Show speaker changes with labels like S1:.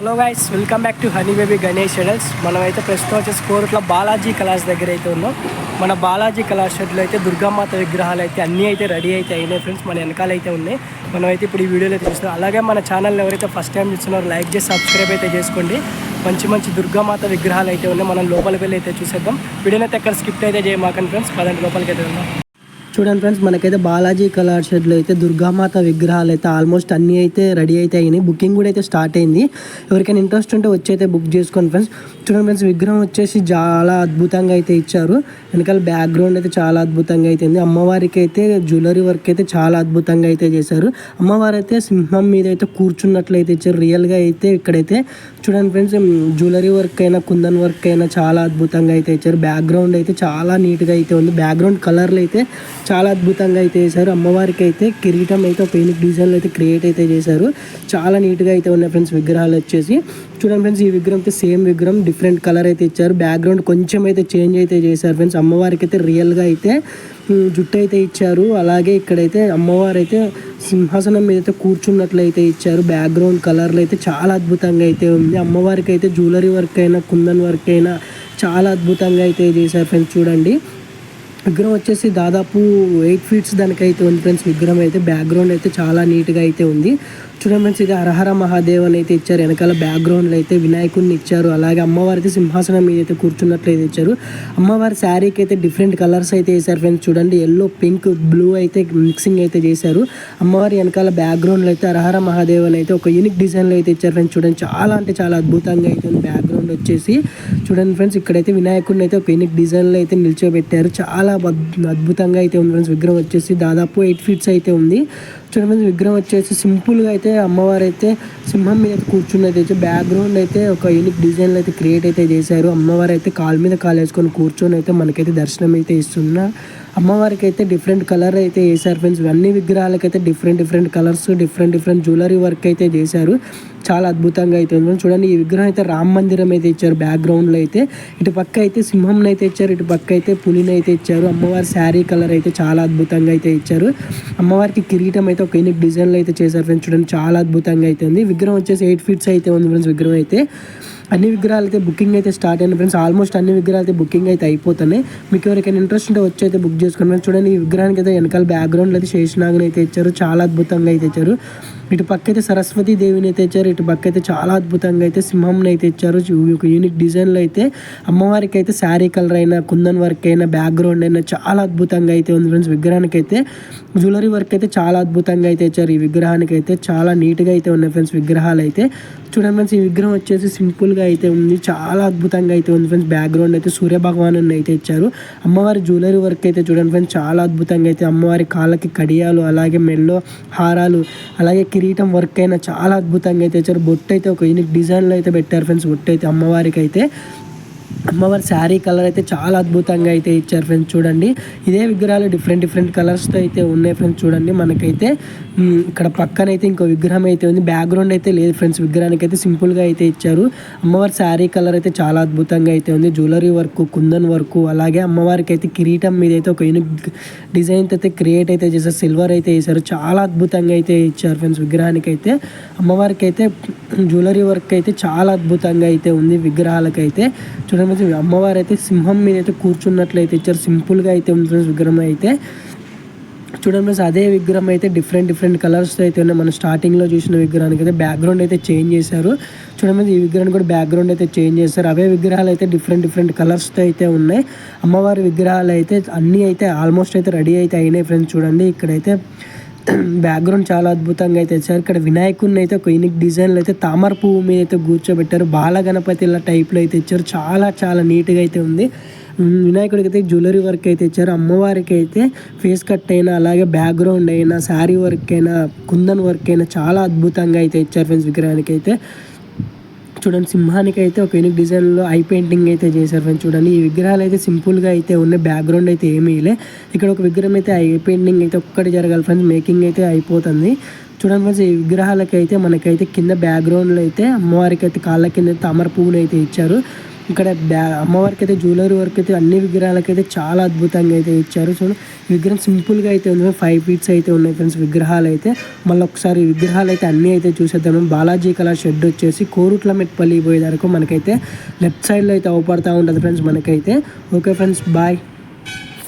S1: Hello guys welcome back to honey baby Ganesh షెడల్స్ మనమైతే ప్రస్తుతం వచ్చేసి కోరుట్ల బాలాజీ కళాస్ దగ్గర అయితే ఉన్నాం. మన బాలాజీ కళాస్ షెడ్లో అయితే దుర్గామాత విగ్రహాలు అయితే అన్నీ అయితే రెడీ అయితే అయినాయి ఫ్రెండ్స్ మన వెనకాల అయితే ఉన్నాయి. మనమైతే ఇప్పుడు ఈ వీడియోలో అయితే చూస్తున్నాం. అలాగే మన ఛానల్ ఎవరైతే ఫస్ట్ టైం చూస్తున్నారో లైక్ చేసి సబ్స్క్రైబ్ అయితే చేసుకోండి. మంచి మంచి దుర్గామాత విగ్రహాలు అయితే ఉన్నాయి. మనం లోపలికి వెళ్ళి అయితే చూసేద్దాం. వీడియోనైతే అయితే ఎక్కడ స్కిప్ అయితే చేయమాకండి ఫ్రెండ్స్. పదండి లోపలికి అయితే వెళ్దాం. చూడండి ఫ్రెండ్స్ మనకైతే బాలాజీ కలర్ షెడ్లో అయితే దుర్గామాత విగ్రహాలు అయితే ఆల్మోస్ట్ అన్నీ అయితే రెడీ అయితే అయినాయి. బుకింగ్ కూడా అయితే స్టార్ట్ అయింది. ఎవరికైనా ఇంట్రెస్ట్ ఉంటే వచ్చి అయితే బుక్ చేసుకోండి ఫ్రెండ్స్. చూడండి ఫ్రెండ్స్ విగ్రహం వచ్చేసి చాలా అద్భుతంగా అయితే ఇచ్చారు. వెనకాల బ్యాక్గ్రౌండ్ అయితే చాలా అద్భుతంగా అయితే ఉంది. అమ్మవారికి అయితే జ్యువెలరీ వర్క్ అయితే చాలా అద్భుతంగా అయితే చేశారు. అమ్మవారు అయితే సింహం మీద అయితే కూర్చున్నట్లయితే ఇచ్చారు. రియల్గా అయితే ఇక్కడైతే చూడండి ఫ్రెండ్స్ జ్యువెలరీ వర్క్ అయినా కుందన్ వర్క్ అయినా చాలా అద్భుతంగా అయితే ఇచ్చారు. బ్యాక్గ్రౌండ్ అయితే చాలా నీట్గా అయితే ఉంది. బ్యాక్గ్రౌండ్ కలర్లు అయితే చాలా అద్భుతంగా అయితే చేశారు. అమ్మవారికి అయితే కిరీటం అయితే పెయింట్ డిజైన్లు అయితే క్రియేట్ అయితే చేశారు. చాలా నీట్గా అయితే ఉన్నాయి ఫ్రెండ్స్ విగ్రహాలు వచ్చేసి. చూడండి ఫ్రెండ్స్ ఈ విగ్రహం అయితే సేమ్ విగ్రహం డిఫరెంట్ కలర్ అయితే ఇచ్చారు. బ్యాక్గ్రౌండ్ కొంచెం అయితే చేంజ్ అయితే చేశారు ఫ్రెండ్స్ అమ్మవారికి అయితే రియల్గా అయితే జుట్టు అయితే ఇచ్చారు. అలాగే ఇక్కడైతే అమ్మవారు అయితే సింహాసనం మీద అయితే కూర్చున్నట్లయితే ఇచ్చారు. బ్యాక్గ్రౌండ్ కలర్లు అయితే చాలా అద్భుతంగా అయితే ఉంది. అమ్మవారికి అయితే జ్యువెలరీ వర్క్ అయినా కుందన్ వర్క్ అయినా చాలా అద్భుతంగా అయితే చేశారు ఫ్రెండ్స్ చూడండి. విగ్రహం వచ్చేసి దాదాపు ఎయిట్ ఫీట్స్ దానికైతే ఉంది ఫ్రెండ్స్. విగ్రహం అయితే బ్యాక్గ్రౌండ్ అయితే చాలా నీట్గా అయితే ఉంది. చూడండి ఫ్రెండ్స్ ఇది హరహర మహాదేవ్ అని అయితే ఇచ్చారు. వెనకాల బ్యాక్గ్రౌండ్లో అయితే వినాయకుడిని ఇచ్చారు. అలాగే అమ్మవారికి సింహాసనం మీద అయితే కూర్చున్నట్లయితే ఇచ్చారు. అమ్మవారి శారీకి అయితే డిఫరెంట్ కలర్స్ అయితే వేశారు ఫ్రెండ్స్. చూడండి ఎల్లో పింక్ బ్లూ అయితే మిక్సింగ్ అయితే చేశారు. అమ్మవారి వెనకాల బ్యాక్గ్రౌండ్లో అయితే హరహర మహాదేవ్ అని అయితే ఒక యూనిక్ డిజైన్లో అయితే ఇచ్చారు ఫ్రెండ్స్. చూడండి చాలా అంటే చాలా అద్భుతంగా అయితే ఉంది బ్యాక్గ్రౌండ్ వచ్చేసి. చూడండి ఫ్రెండ్స్ ఇక్కడైతే వినాయకుడిని అయితే ఒక యూనిక్ డిజైన్లో అయితే నిల్చోబెట్టారు. చాలా అద్భు- అద్భుతంగా అయితే ఉంది ఫ్రెండ్స్ విగ్రహం వచ్చేసి దాదాపు ఎయిట్ ఫీట్స్ అయితే ఉంది. చూడండి విగ్రహం వచ్చేసి సింపుల్గా అయితే అమ్మవారు అయితే సింహం మీద అయితే కూర్చున్నది అయితే బ్యాక్గ్రౌండ్ అయితే ఒక యూనిక్ డిజైన్లు అయితే క్రియేట్ అయితే చేశారు. అమ్మవారు అయితే కాలు మీద కాలు వేసుకొని కూర్చొని అయితే మనకైతే దర్శనం అయితే ఇస్తున్నా అమ్మవారికి అయితే డిఫరెంట్ కలర్ అయితే వేశారు ఫ్రెండ్స్ అన్ని విగ్రహాలకైతే different different colours different different jewellery work అయితే చేశారు. చాలా అద్భుతంగా అయితే ఉంది. చూడండి ఈ విగ్రహం అయితే రామ మందిరం అయితే ఇచ్చారు బ్యాక్గ్రౌండ్లో అయితే. ఇటు పక్క అయితే సింహంని అయితే ఇచ్చారు ఇటు పక్క అయితే పులిని అయితే ఇచ్చారు. అమ్మవారి శారీ కలర్ అయితే చాలా అద్భుతంగా అయితే ఇచ్చారు. అమ్మవారికి కిరీటం అయితే ఒక యూనిక్ డిజైన్లో అయితే చేశారు ఫ్రెండ్స్ చూడండి చాలా అద్భుతంగా అయితే ఉంది విగ్రహం వచ్చేసి ఎయిట్ ఫీట్స్ అయితే ఉంది ఫ్రెండ్స్ విగ్రహం అయితే. అన్ని విగ్రహాలు అయితే బుకింగ్ అయితే స్టార్ట్ అయిన ఫ్రెండ్స్ ఆల్మోస్ట్ అన్ని విగ్రహాలు అయితే బుకింగ్ అయితే అయిపోతున్నాయి. మీకు ఎవరికైనా ఇంట్రెస్ట్ ఉంటే వచ్చి అయితే బుక్ చేసుకోండి ఫ్రెండ్స్ చూడండి ఈ విగ్రహానికి అయితే వెనకాల బ్యాక్గ్రౌండ్లో అయితే శేషనాగుని అయితే ఇచ్చారు. చాలా అద్భుతంగా అయితే ఇచ్చారు. ఇటు పక్క అయితే సరస్వతి దేవిని అయితే ఇచ్చారు ఇటు పక్క అయితే చాలా అద్భుతంగా అయితే సింహంని అయితే ఇచ్చారు. ఒక యూనిక్ డిజైన్లో అయితే అమ్మవారికి అయితే శారీ కలర్ అయినా కుందన్ వర్క్ అయినా బ్యాక్గ్రౌండ్ అయినా చాలా అద్భుతంగా అయితే ఉంది ఫ్రెండ్స్. విగ్రహానికి అయితే జ్యువెలరీ వర్క్ అయితే చాలా అద్భుతంగా అయితే ఇచ్చారు. ఈ విగ్రహానికి అయితే చాలా నీట్గా అయితే ఉన్నాయి ఫ్రెండ్స్. విగ్రహాలు అయితే చూడండి ఫ్రెండ్స్ ఈ విగ్రహం వచ్చేసి సింపుల్గా అయితే ఉంది. చాలా అద్భుతంగా అయితే ఉంది ఫ్రెండ్స్. బ్యాక్గ్రౌండ్ అయితే సూర్య భగవాను అయితే ఇచ్చారు. అమ్మవారి జ్యువెలరీ వర్క్ అయితే చూడండి ఫ్రెండ్స్ చాలా అద్భుతంగా అయితే అమ్మవారి కాళ్ళకి కడియాలు అలాగే మెల్లో హారాలు అలాగే కిరీటం వర్క్ అయినా చాలా అద్భుతంగా అయితే ఇచ్చారు బొట్టు అయితే ఒక యూనిక్ డిజైన్లో అయితే పెట్టారు ఫ్రెండ్స్ బొట్టు అయితే అమ్మవారికి అయితే అమ్మవారి శారీ కలర్ అయితే చాలా అద్భుతంగా అయితే ఇచ్చారు ఫ్రెండ్స్ చూడండి. ఇదే విగ్రహాలు డిఫరెంట్ డిఫరెంట్ కలర్స్తో అయితే ఉన్నాయి ఫ్రెండ్స్ చూడండి. మనకైతే ఇక్కడ పక్కన అయితే ఇంకో విగ్రహం అయితే ఉంది. బ్యాక్గ్రౌండ్ అయితే లేదు ఫ్రెండ్స్ విగ్రహానికి అయితే సింపుల్గా అయితే ఇచ్చారు. అమ్మవారి శారీ కలర్ అయితే చాలా అద్భుతంగా అయితే ఉంది. జ్యువెలరీ వర్క్ కుందన్ వర్క్ అలాగే అమ్మవారికి అయితే కిరీటం మీద అయితే ఒక యూనిక్ డిజైన్ అయితే క్రియేట్ అయితే చేశారు. సిల్వర్ అయితే వేశారు. చాలా అద్భుతంగా అయితే ఇచ్చారు ఫ్రెండ్స్ విగ్రహానికి అయితే అమ్మవారికి అయితే జ్యువెలరీ వర్క్ అయితే చాలా అద్భుతంగా అయితే ఉంది విగ్రహాలకైతే. చూడండి అమ్మవారు అయితే సింహం మీద అయితే కూర్చున్నట్లయితే ఇచ్చారు సింపుల్గా అయితే ఉంది విగ్రహం అయితే. చూడండి అదే విగ్రహం అయితే డిఫరెంట్ డిఫరెంట్ కలర్స్ అయితే ఉన్నాయి. మనం స్టార్టింగ్లో చూసిన విగ్రహానికి అయితే బ్యాక్గ్రౌండ్ అయితే చేంజ్ చేశారు. చూడండి ఈ విగ్రహాన్ని కూడా బ్యాక్గ్రౌండ్ అయితే చేంజ్ చేశారు. అవే విగ్రహాలు అయితే డిఫరెంట్ డిఫరెంట్ కలర్స్తో అయితే ఉన్నాయి. అమ్మవారి విగ్రహాలు అయితే అన్నీ అయితే ఆల్మోస్ట్ అయితే రెడీ అయితే అయినాయి ఫ్రెండ్స్ చూడండి. ఇక్కడైతే బ్యాక్గ్రౌండ్ చాలా అద్భుతంగా అయితే ఇచ్చారు ఇక్కడ వినాయకుడిని అయితే ఒక యూనిక్ డిజైన్లు అయితే తామర పువ్వు మీద అయితే కూర్చోబెట్టారు. బాల గణపతి ఇలా టైప్లో అయితే ఇచ్చారు. చాలా చాలా నీట్గా అయితే ఉంది. వినాయకుడికి అయితే జ్యువెలరీ వర్క్ అయితే ఇచ్చారు. అమ్మవారికి అయితే ఫేస్ కట్ అయినా అలాగే బ్యాక్గ్రౌండ్ అయినా శారీ వర్క్ అయినా కుందన్ వర్క్ అయినా చాలా అద్భుతంగా అయితే ఇచ్చారు ఫ్రెండ్స్ విగ్రహానికి అయితే. చూడండి సింహానికి అయితే ఒక యూనిక్ డిజైన్లో ఐ పెయింటింగ్ అయితే చేశారు ఫ్రెండ్స్. చూడండి ఈ విగ్రహాలు అయితే సింపుల్గా అయితే ఉన్నాయి బ్యాక్గ్రౌండ్ అయితే ఏమీ లే ఇక్కడ ఒక విగ్రహం అయితే ఐ పెయింటింగ్ అయితే ఒక్కటి జరగాలి ఫ్రెండ్స్ మేకింగ్ అయితే అయిపోతుంది. చూడండి ఫ్రెండ్స్ ఈ విగ్రహాలకైతే అయితే మనకైతే కింద బ్యాక్గ్రౌండ్లో అయితే అమ్మవారికి అయితే కాళ్ళ కింద తామర పువ్వులు అయితే ఇచ్చారు. ఇక్కడ బ్యా అమ్మవారికి అయితే జ్యువెలరీ వర్క్ అయితే అన్ని విగ్రహాలకైతే చాలా అద్భుతంగా అయితే ఇచ్చారు. సో విగ్రహం సింపుల్గా అయితే ఉంది. ఫైవ్ ఫీట్స్ అయితే ఉన్నాయి ఫ్రెండ్స్ విగ్రహాలు అయితే మళ్ళీ ఒకసారి విగ్రహాలు అయితే అన్నీ అయితే చూసేద్దాం. బాలాజీ కలర్ షెడ్ వచ్చేసి కోరుట్ల మెట్పల్లి పోయే మనకైతే లెఫ్ట్ సైడ్లో అయితే అవపడతా ఉంటుంది ఫ్రెండ్స్ మనకైతే. Okay friends bye